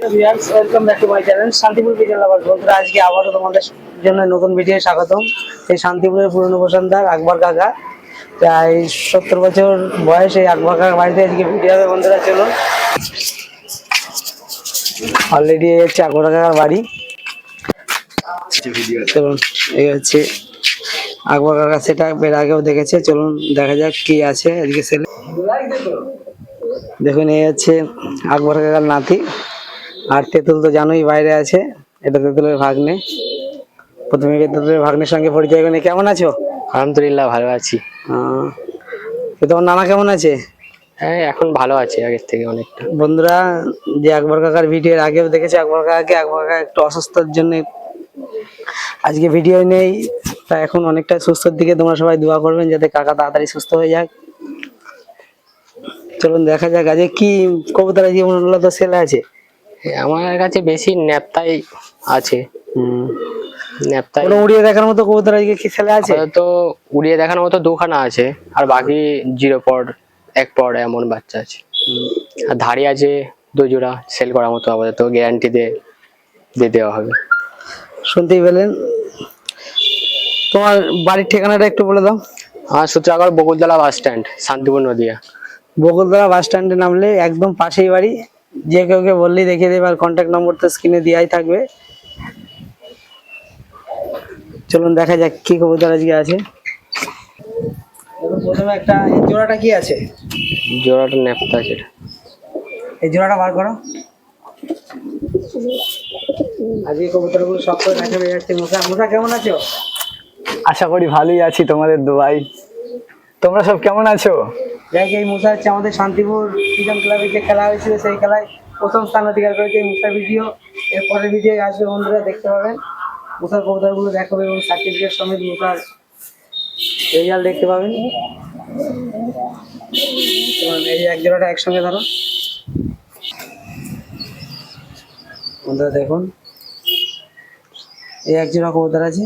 Hello viewers, welcome back to my channel. Shantipur বিকেল আবার বন্ধুরা আজকে আবারও তোমাদের জন্য নতুন ভিডিও স্বাগতম। এই শান্তিপুরের পুরনো বসন্তার আকবর কাকা। প্রায় সত্তর বছর বয়স এই আকবর কাকার বাড়িতে আজকে ভিডিও হবে বন্ধুরা চলুন অলরেডি এই হচ্ছে আকবর কাকার বাড়ি। চলুন, এই হচ্ছে আকবর কাকা সেটা এর আগেও দেখেছে। চলুন, দেখা যাক কি আছে আজকে ছেলে দেখুন, এই হচ্ছে আকবর কাকার নাতি। আর তেঁতুল তো জানোই বাইরে আছে। এটা তেঁতুলের ভাগ্নে। প্রথমে তেঁতুলের ভাগ্নের সঙ্গে পরিচয় করে। কেমন আছো? আলহামদুলিল্লাহ ভালো আছি। তো তোমার নানা কেমন আছে? হ্যাঁ এখন ভালো আছে আগের থেকে অনেকটা। বন্ধুরা যে আকবর কাকার ভিডিওর আগেও দেখেছে আকবর কাকাকে আকবর কাকা একটু অসুস্থর জন্য আজকে ভিডিও নেই। তা এখন অনেকটা সুস্থর দিকে তোমরা সবাই দোয়া করবেন যাতে কাকা তাড়াতাড়ি সুস্থ হয়ে যাক। চলুন দেখা যাক আজকে কি কবুতর আজকে মূলত সেলে আছে? আমার কাছে বেশি ন্যাপতাই আছে। হুম। ন্যাপতাই কোনো উড়িয়ে দেখার মতো কবুতর আজকে কি ছেলে আছে? তো উড়িয়ে দেখানোর মতো দুখানা আছে আর বাকি জিরো পড এক পড এমন বাচ্চা আছে। আর ধাড়ি আছে দু জোড়া সেল করার মতো আপাতত গ্যারান্টি দিয়ে দিয়ে দেওয়া হবে। শুনতেই পেলেন। তোমার বাড়ির ঠিকানাটা একটু বলে দাও। আর Sutragarh Bakultala bus stand Shantipur Nadia. Bakultala bus স্ট্যান্ডে নামলে একদম পাশেই বাড়ি। যে কেউ কে বললেই দেখিয়ে দেবে আর কন্ট্যাক্ট নম্বর তো স্ক্রিনে দেওয়াই থাকবে। চলুন দেখা যাক কি কবুতর আজকে আছে। প্রথমে একটা এই জোড়াটা কি আছে? জোড়াটা ন্যাপতা আছে এটা। এই জোড়াটা বার করো। আজকে কবুতরগুলো সব করে দেখা হয়ে যাচ্ছে। মোসা মোসা কেমন আছো? আশা করি ভালোই আছি তোমাদের দোয়াই তোমরা সব কেমন আছো? এই মুসা হচ্ছে আমাদের শান্তিপুর ফ্রিডম ক্লাবে যে খেলা হয়েছিল, সেই খেলায় প্রথম স্থান অধিকার করেছে মুসার ভিডিও এর পরের ভিডিও আসবে বন্ধুরা, দেখতে পাবেন। মুসার কবুতরগুলো দেখাবে এবং সার্টিফিকেট সমেত মুসার রেজাল্ট দেখতে পাবেন। এই এক জোড়াটা একসঙ্গে ধরো। বন্ধুরা, দেখুন। এই এক জোড়া কবুতর আছে।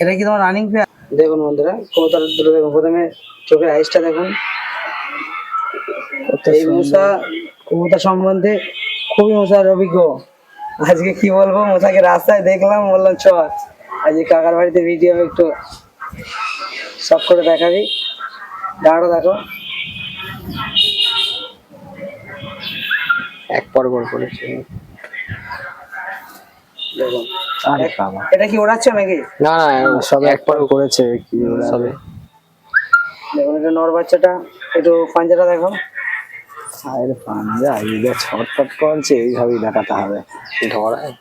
এটা কি তোমার রানিং পেয়ার দেখুন বন্ধুরা, কবুতর দুটো দেখুন। প্রথমে চোখের আইসটা দেখুন। এই মশা কবুতর সম্বন্ধে খুবই মশার অভিজ্ঞ। আজকে কি বলব? মশাকে রাস্তায় দেখলাম বললাম চ আজকে কাকার বাড়িতে ভিডিও একটু সব করে দেখাবি। দাঁড়ো দেখো। এক পর পর করেছে। দেখুন এটা কি ওড়াচ্ছ নাকি? না না সব এক পর করেছে। কি সবে। দেখুন এটা নর বাচ্চাটা একটু পাঞ্জাটা দেখো আরে পাঞ্জা এই যা ছটফট করছে এইভাবেই দেখাতে হবে। ধরায়?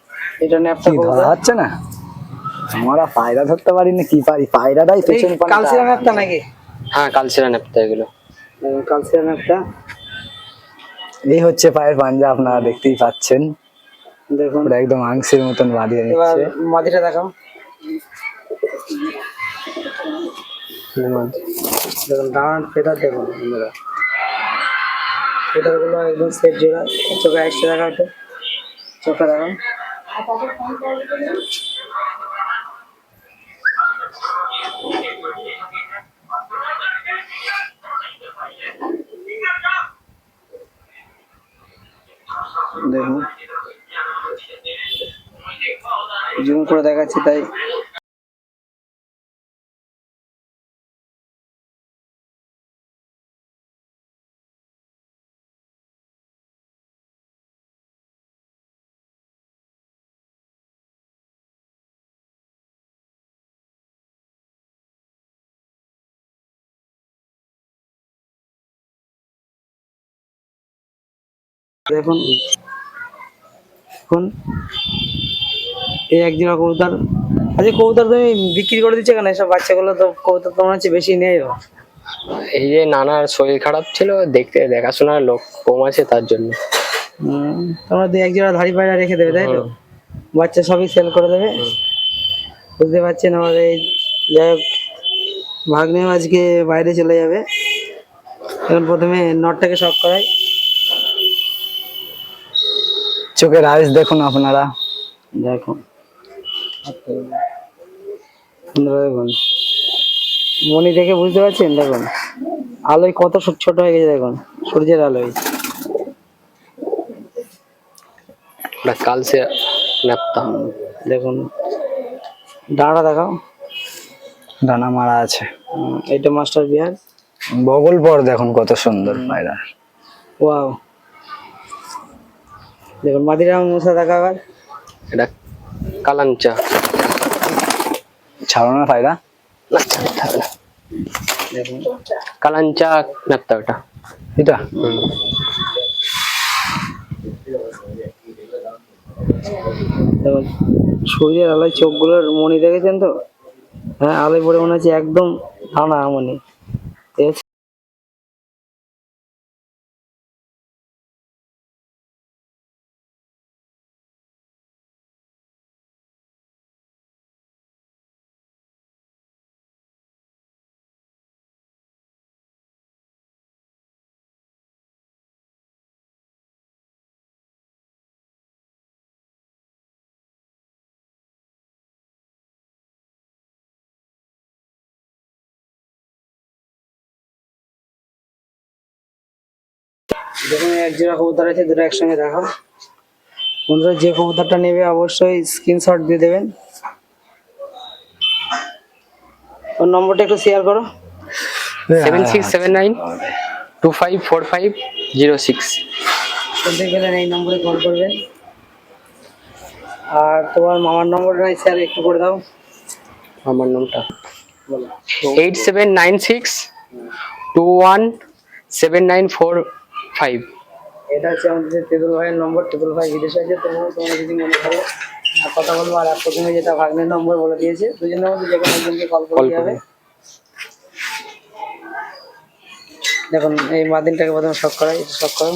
এটা ন্যাপটা কি ধরা হচ্ছে না? আমরা পায়রা ধরতে পারি না কি পারি? পায়রাটাই পেছন পানি কালসিরা ন্যাপটা নাকি? হ্যাঁ কালচিরা নেপতা এগুলো। কালসিরা ন্যাপটা। এই হচ্ছে পায়ের পাঞ্জা আপনারা দেখতেই পাচ্ছেন। দেখুন। একদম আংসের মতন বাঁধিয়ে নিচ্ছে। মাদিটা দেখাও। দেখুন ডান ফেদার দেখুন বন্ধুরা। ফেদারগুলো একদম সেট জোড়া। চোখে আইসটা দেখা একটু চোখটা দেখো। দেখুন জুম করে দেখাচ্ছি, তাই দেখুন দেখুন এই এক জোড়া কবুতর আচ্ছা কবুতর তুমি বিক্রি করে দিচ্ছ কেন? এসব বাচ্চাগুলো তো কবুতর তোমার হচ্ছে বেশি নেই। এই যে নানার শরীর খারাপ ছিল দেখতে দেখাশোনার লোক কম আছে তার জন্য। তোমরা দু এক জোড়া ধাড়ি পায়রা রেখে দেবে তাই তো? বাচ্চা সবই সেল করে দেবে। বুঝতে পারছেন আমার এই যাই হোক ভাগ্নেও আজকে বাইরে চলে যাবে। এখন প্রথমে নটটাকে শখ করাই। চোখের আইস দেখুন আপনারা। দেখুন। দেখুন মনি দেখে বুঝতে পারছেন? দেখুন। আলোয় কত ছোট হয়ে গেছে দেখুন। সূর্যের আলোয়। কালসে দেখুন। ডাঁড়া দেখাও। ডানা মারা আছে। এটা মাস্টার বিহার। বগল পর দেখুন কত সুন্দর পায়রা ওয়াও। দেখুন মাদিরাম মশা দেখা আবার এটা কালাঞ্চা। ছাড়ো না পায়রা না ছাড়তে না। কালাঞ্চা ন্যাপ্তা ওটা এটা? দেখুন সূর্যের আলোয় চোখগুলোর মনি দেখেছেন তো? হ্যাঁ আলোয় পড়ে মনে হচ্ছে একদম ঠান্ডা মনি। দেখুন এক জোড়া কবুতর আছে দুটো একসঙ্গে দেখো বন্ধুরা যে কবুতরটা নেবে অবশ্যই স্ক্রিনশট দিয়ে দেবেন। ওর নম্বরটা একটু শেয়ার করো। Seven six seven nine two five four five zero six. শুনতে গেলেন এই নম্বরে কল করবেন। আর তোমার মামার নম্বরটা স্যার একটু করে দাও। আমার নামটা। বলো। Eight seven nine six two one seven nine four five এটা হচ্ছে আমাদের তেতুল ভাইয়ের নম্বর তেতুল ভাই বিদেশে আছে তবুও তোমরা যদি মনে করো কথা বলব আর প্রথমে যেটা ভাগ্নের নম্বর বলে দিয়েছে দুজনের মধ্যে যে কোনো একজনকে কল করে Call দেওয়া হবে। দেখুন এই মাদিনটাকে প্রথমে শখ করাই এটা শখ করো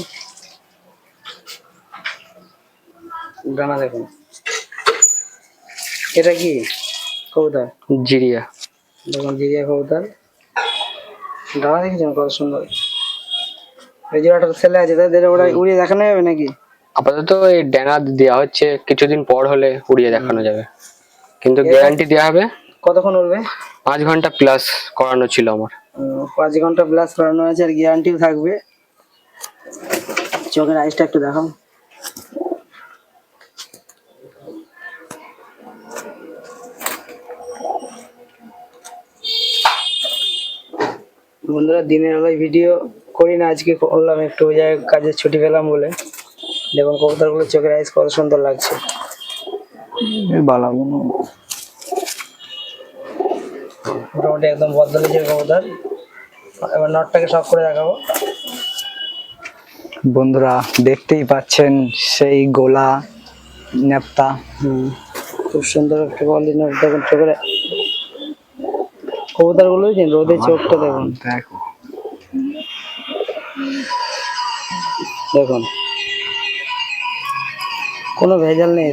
ডানা দেখুন। এটা কি? কবুতর? জিরিয়া। দেখুন জিরিয়া কবুতর। ডানা দেখেছেন কত সুন্দর? এই জোড়াটা ছেলে আছে তাদের ওরা উড়িয়ে দেখানো যাবে নাকি? আপাতত এই ড্যানা দেওয়া হচ্ছে কিছুদিন পর হলে উড়িয়ে দেখানো যাবে। কিন্তু গ্যারান্টি দেওয়া হবে। কতক্ষণ উঠবে পাঁচ ঘণ্টা প্লাস করানো ছিল আমার। পাঁচ ঘণ্টা প্লাস করানো আছে আর গ্যারান্টিও থাকবে। চোখের আইসটা একটু দেখাও। বন্ধুরা দিনের বেলায় ভিডিও করি না আজকে করলাম একটু ওই জায়গায় কাজে ছুটি পেলাম বলে। দেখুন কবুতরগুলো চোখের আইস কত সুন্দর লাগছে। মোটামুটি একদম বদলেছে কবুতর। এবার নটটাকে শখ করে দেখাবো। বন্ধুরা দেখতেই পাচ্ছেন সেই গোলা নেপ্তা খুব সুন্দর একটা দিন দেখুন চোখের কবুতরগুলো রোদে চোখটা দেখুন। দেখো। দেখুন। কোনো ভেজাল নেই।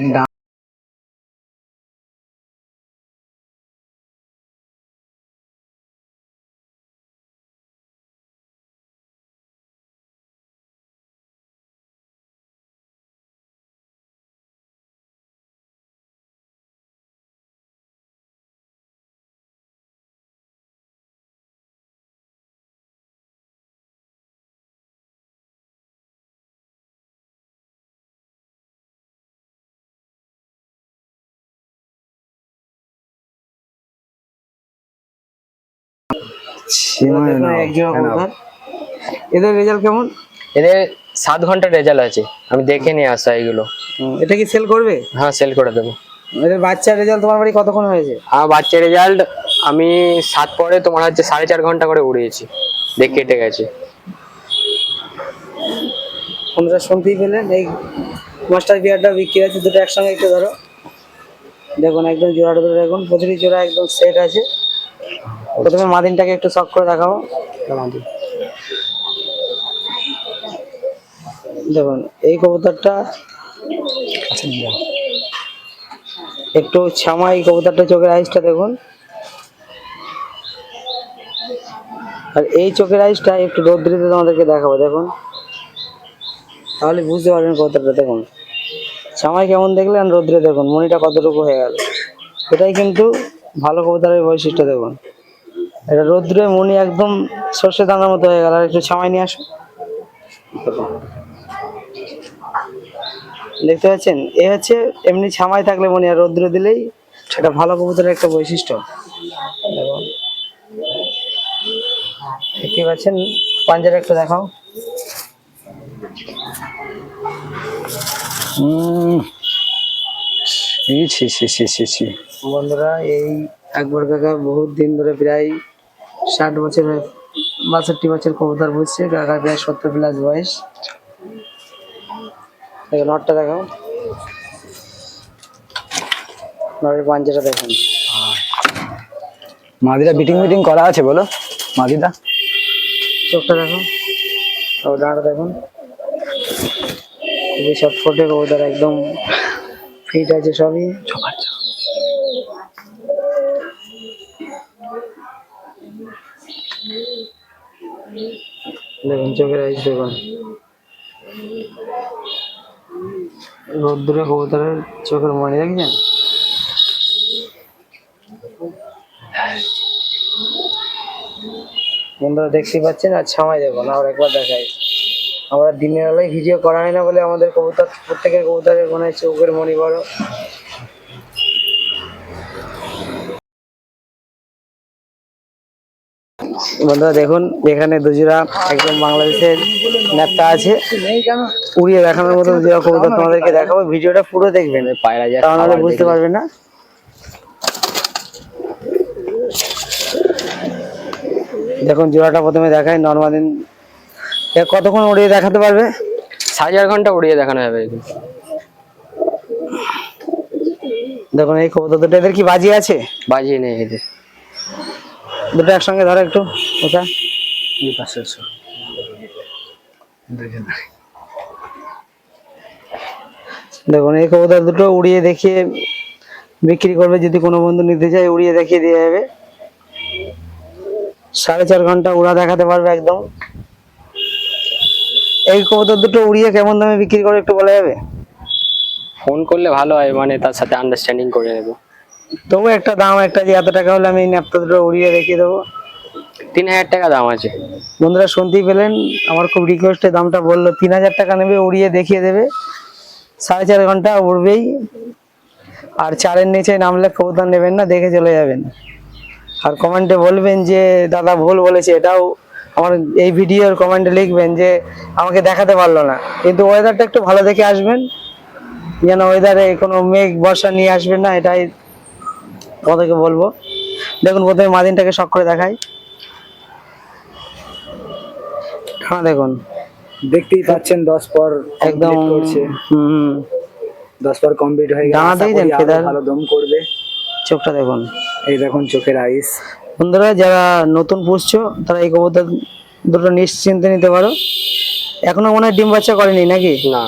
এদের রেজাল্ট কেমন? এদের সাত ঘণ্টার রেজাল্ট আছে আমি দেখে নিয়ে আসা এগুলো। এটা কি সেল করবে? হ্যাঁ সেল করে দেবো। এদের বাচ্চার রেজাল্ট তোমার বাড়ি কতক্ষণ হয়েছে? আমার বাচ্চার রেজাল্ট আমি সাত পরে তোমার হচ্ছে সাড়ে চার ঘণ্টা করে উড়িয়েছি দেখ কেটে গেছে। তোমরা শুনতেই পেলেন এই মাস্টার বিয়ারটা বিক্রি আছে দুটো একসঙ্গে একটু ধরো। দেখুন একদম জোড়াটা ধরে দেখুন প্রতিটি জোড়া একদম সেট আছে। প্রথমে মাদিনটাকে একটু শখ করে দেখাবো দেখুন, এই কবুতরটা। একটু ছামাই কবুতরটা চোখের আইসটা দেখুন। আর এই চোখের আইসটা একটু রোদ্রিতে তোমাদেরকে দেখাবো, দেখুন। তাহলে বুঝতে পারবেন কবুতরটা, দেখুন। ছামাই কেমন দেখলেন রোদ্রে দেখুন, মনিটা কতটুকু হয়ে গেল। এটাই কিন্তু ভালো কবুতরের বৈশিষ্ট্য, দেখুন। এটা রোদ্রে মনি একদম সর্ষে দানার মতো হয়ে গেল। আর একটু ছামাই নিয়ে আসো। দেখতে পাচ্ছেন? এ হচ্ছে এমনি ছামাই থাকলে মনে আর রৌদ্র দিলেই সেটা ভালো কবুতরের একটা বৈশিষ্ট্য। দেখতে পাচ্ছেন? পাঞ্জার একটা দেখাও। বন্ধুরা, এই একবার কাকা বহুত দিন ধরে প্রায় ষাট বছর বাষট্টি বছর কবুতর বুঝছে কাকা প্রায় সত্তর প্লাস বয়স। দেখো নটটা দেখাও। নটের পাঞ্জাটা দেখুন। মাদিরা বিটিং মিটিং করা আছে বলো। মাদিরা চোখটা দেখো। ও ডাঁটা দেখুন। খুবই ছটফটে কবুতর একদম ফিট আছে সবই। দেখুন চোখের আইস দেখুন রোদ্দুরে কবুতরের চোখের মনে দেখছেন? বন্ধুরা দেখতে পাচ্ছেন? আর ছামাই দেখুন আর একবার দেখাই। আমরা দিনের বেলায় ভিডিও করা হয় না বলে আমাদের কবুতর, প্রত্যেকের কবুতরের মনে হয় চোখের মনি বড়। বন্ধুরা দেখুন এখানে দুজোড়া একদম বাংলাদেশের নেতা আছে। উড়িয়ে দেখানোর মতো দুজোড়া কবুতর তোমাদেরকে দেখাবো ভিডিওটা পুরো দেখবেন। পায়রা যায় তাহলে বুঝতে পারবেন না। দেখুন জোড়াটা প্রথমে দেখাই নর্মাল দিন। কতক্ষণ উড়িয়ে দেখাতে পারবে? সাড়ে চার ঘণ্টা উড়িয়ে দেখানো যাবে দেখুন এই কবুতর দুটো এদের কি বাজি আছে? বাজিয়ে নেই এদের। দুটো একসঙ্গে ধরো একটু ওটা এই পাশে এসো। দেখুন এই কবুতর দুটো উড়িয়ে দেখিয়ে বিক্রি করবে যদি কোনো বন্ধু নিতে চায় উড়িয়ে দেখিয়ে দিয়ে যাবে। সাড়ে চার ঘণ্টা উড়া দেখাতে পারবে একদম। এই কবুতর দুটো উড়িয়ে কেমন দামে বিক্রি করে একটু বলা যাবে? ফোন করলে ভালো হয় মানে তার সাথে আন্ডারস্ট্যান্ডিং করে নেব। তবু একটা দাম একটা যে এত টাকা হলে আমি ন্যাপটা দুটো উড়িয়ে দেখিয়ে দেবো। তিন হাজার টাকা দাম আছে। বন্ধুরা শুনতেই পেলেন? আমার খুব রিকোয়েস্টে দামটা বলল তিন হাজার টাকা নেবে উড়িয়ে দেখিয়ে দেবে। সাড়ে চার ঘণ্টা উড়বেই। আর চারের নিচে নামলে কবুতর নেবেন না দেখে চলে যাবেন। আর কমেন্টে বলবেন যে দাদা ভুল বলেছে। এটাও আমার এই ভিডিওর কমেন্টে লিখবেন যে আমাকে দেখাতে পারল না। কিন্তু ওয়েদারটা একটু ভালো দেখে আসবেন। যেন ওয়েদারে কোনো মেঘ বর্ষা নিয়ে আসবেন না এটাই তোমাদেরকে বলব? দেখুন প্রথমে মাদিনটাকে শখ করে দেখাই। হ্যাঁ দেখুন। দেখতেই পাচ্ছেন দশ পর একদম করছে। হুম। দশ পর কমপ্লিট হয়ে গেছে? ভালো দম করবে। চোখটা দেখুন। এই দেখুন চোখের আইস। বন্ধুরা যারা নতুন পুষছো তারা এই কবুতর দুটো নিশ্চিন্তে নিতে পারো। এখনও মনে হয় ডিম বাচ্চা করেনি নাকি? না।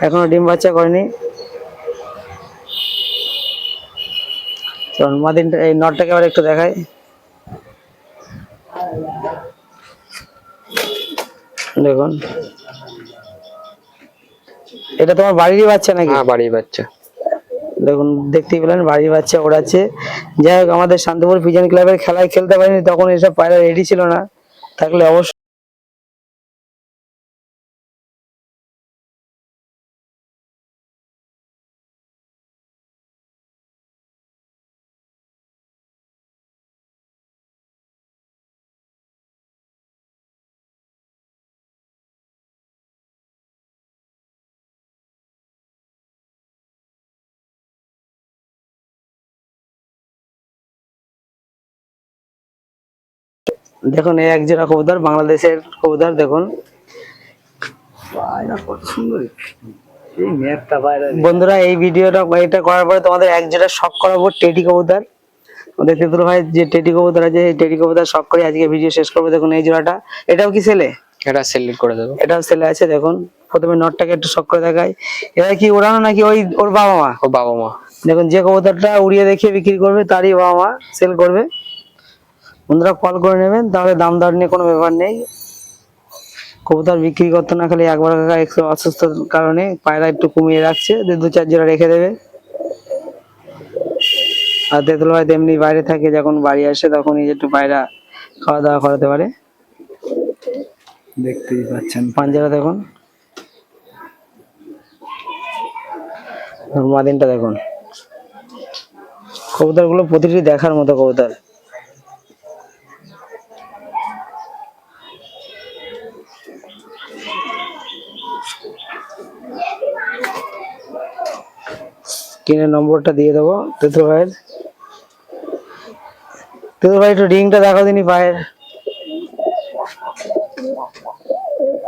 এখনও ডিম বাচ্চা করেনি। চলুন মাদিনটা এই নটটাকে আবার একটু দেখাই। দেখুন। এটা তোমার বাড়িরই বাচ্চা নাকি? হ্যাঁ বাড়ির বাচ্চা। দেখুন দেখতেই পেলেন বাড়ির বাচ্চা ওড়াচ্ছে। যাই হোক আমাদের শান্তিপুর পিজন ক্লাবের খেলায় খেলতে পারিনি তখন এসব পায়রা রেডি ছিল না। থাকলে অবশ্যই দেখুন এই এক জোড়া কবুতর বাংলাদেশের কবুতর দেখুন। বন্ধুরা এই ভিডিওটা এটা করার পরে তোমাদের এক জোড়া শখ করাবো টেডি কবুতর। আমাদের তেতুল ভাই যে টেডি কবুতর আছে এই টেডি কবুতর শখ করে আজকে ভিডিও শেষ করব। দেখুন এই জোড়াটা। এটাও কি ছেলে? এটা সিলেক্ট করে দেবো। এটাও ছেলে আছে দেখুন। প্রথমে নটটাকে একটু শখ করে দেখাই। এরা কি ওড়ানো নাকি ওই ওর বাবা মা? ও বাবা মা। দেখুন যে কবুতরটা উড়িয়ে দেখিয়ে বিক্রি করবে তারই বাবা মা সেল করবে। বন্ধুরা কল করে নেবেন তাহলে দাম দর নিয়ে কোনো ব্যাপার নেই। কবুতর বিক্রি করতে না খালি একবার কাকা একটু অসুস্থতার কারণে পায়রা একটু কমিয়ে রাখছে যে দু চার জোড়া রেখে দেবে। আর তেঁতুল ভাই তেমনি বাইরে থাকে যখন বাড়ি আসে তখন এই যে একটু পায়রা খাওয়া দাওয়া করাতে পারে। দেখতেই পাচ্ছেন। পাঞ্জারা দেখুন। মাদিনটা দেখুন। কবুতরগুলো প্রতিটি দেখার মতো কবুতর। স্ক্রিনের নম্বরটা দিয়ে দেবো। তেতুল ভাইয়ের। তেতুল ভাই, একটু রিংটা দেখাও দিনই পায়ের।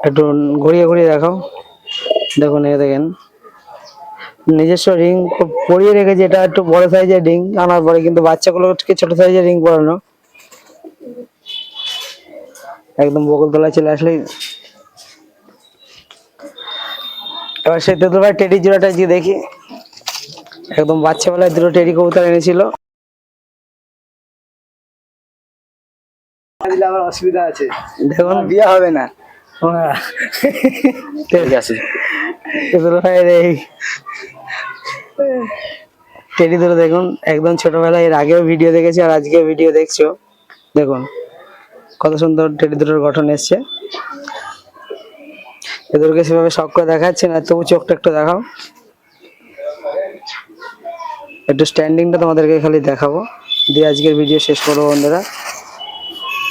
একটু ঘুরিয়ে ঘুরিয়ে দেখাও দেখুন এ দেখেন। নিজস্ব রিং পরিয়ে রেখেছি। এটা একটু বড় সাইজের রিং। আনার পরে কিন্তু বাচ্চাগুলোকে ছোট সাইজের রিং পরানো। একদম বকুল তলায় চলে আসলেই। এবার সেই তেতুল ভাই টেডি জোড়াটা দেখি। একদম বাচ্চা বেলায় দুটো টেরি কবুতর এনেছিল। আবার অসুবিধা আছে। দেখুন। বিয়ে হবে না। ঠিক আছে। এই টেডি দেখুন একদম ছোটবেলায় এর আগেও ভিডিও দেখেছি আর আজকে ভিডিও দেখছ। দেখুন কত সুন্দর টেডি দুটোর গঠন এসছে। এদেরকে সেভাবে শখ করে দেখাচ্ছে না তবু চোখটা একটু দেখাও। একটু স্ট্যান্ডিংটা তোমাদেরকে খালি দেখাবো। দিয়ে আজকের ভিডিও শেষ করব বন্ধুরা।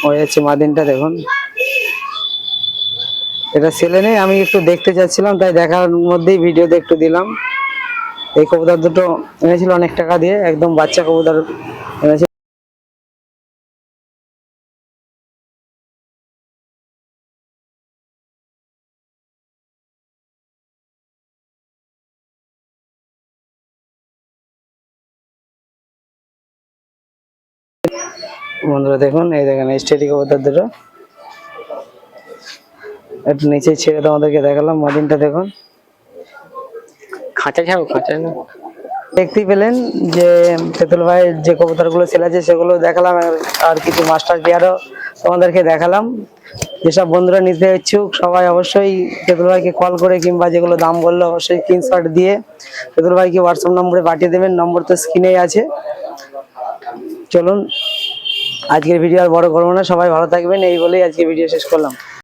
ওই হচ্ছে মাদিনটা দেখুন। এটা ছেলে নেই, আমি একটু দেখতে চাচ্ছিলাম তাই দেখার মধ্যেই ভিডিওতে একটু দিলাম। এই কবুতর দুটো এনেছিল অনেক টাকা দিয়ে, একদম বাচ্চা কবুতর এনেছিল। বন্ধুরা দেখুন এই দেখেন স্টেডি কবুতর দুটো একটু নিচে ছেড়ে তোমাদেরকে দেখালাম মাদিনটা দেখুন। খাঁচা ছাড়ো খাঁচা না। দেখতেই পেলেন যে তেতুল ভাইয়ের যে কবুতরগুলো ছেলে আছে সেগুলো দেখালাম আর- আর কিছু মাস্টার পেয়ারও তোমাদেরকে দেখালাম। যেসব বন্ধুরা নিতে ইচ্ছুক সবাই অবশ্যই তেতুল ভাইকে কল করে কিংবা যেগুলো দাম বলল অবশ্যই স্ক্রিনশট দিয়ে তেতুল ভাইকে হোয়াটসঅ্যাপ নম্বরে পাঠিয়ে দেবেন। নম্বর তো স্ক্রিনেই আছে। চলুন। আজকের ভিডিও আর বড় করব না, সবাই ভালো থাকবেন, এই বলেই আজকে ভিডিও শেষ করলাম।